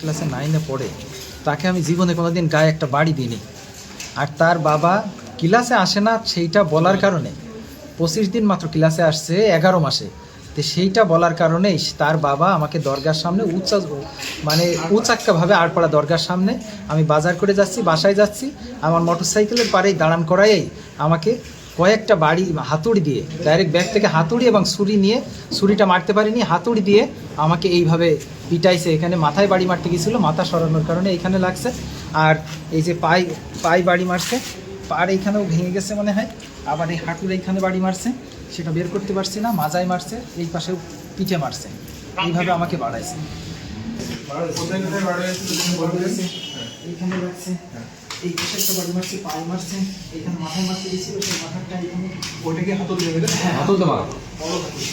ক্লাসে নাইনে পড়ে। তাকে আমি জীবনে কোনোদিন গায়ে একটা বাড়ি দিইনি। আর তার বাবা ক্লাসে আসে না সেইটা বলার কারণে। পঁচিশ দিন মাত্র ক্লাসে আসছে, এগারো মাসে। তো সেইটা বলার কারণেই তার বাবা আমাকে দরগার সামনে উচ্চা মানে উচাক্কাভাবে আড়পাড়া দরগার সামনে আমি বাজার করে যাচ্ছি, বাসায় যাচ্ছি। আমার মোটর সাইকেলের পাড়েই দাঁড়ান করাইয়েই আমাকে কয়েকটা বাড়ি হাতুড়ি দিয়ে ডাইরেক্ট ব্যাগ থেকে হাতুড়ি এবং ছুরি নিয়ে ছুরিটা মারতে পারিনি হাতুড়ি দিয়ে আমাকে এইভাবে পিটাইছে। এখানে মাথায় বাড়ি মারতে গেছিল মাথা সরানোর কারণে এইখানে লাগছে। আর এই যে পাই পাই বাড়ি মারছে পার এইখানেও ভেঙে গেছে মনে হয় আবার এই হাঁটুর এইখানে বাড়ি মারছে সেটা বের করতে পারছি না মাজায় মারছে এই পাশেও পিঠে মারছে। এইভাবে আমাকে বাড়াইছে? এইখানে লাগছে। এই পাশে একটা বাড়ি মারছে পায়ে মারছে এইখানে মাথায় মারতে গেছিল সেই মাথাটা এইখানে ওইটা কি হাতল দেবে হ্যাঁ হাতল তোমার বড় হাতি।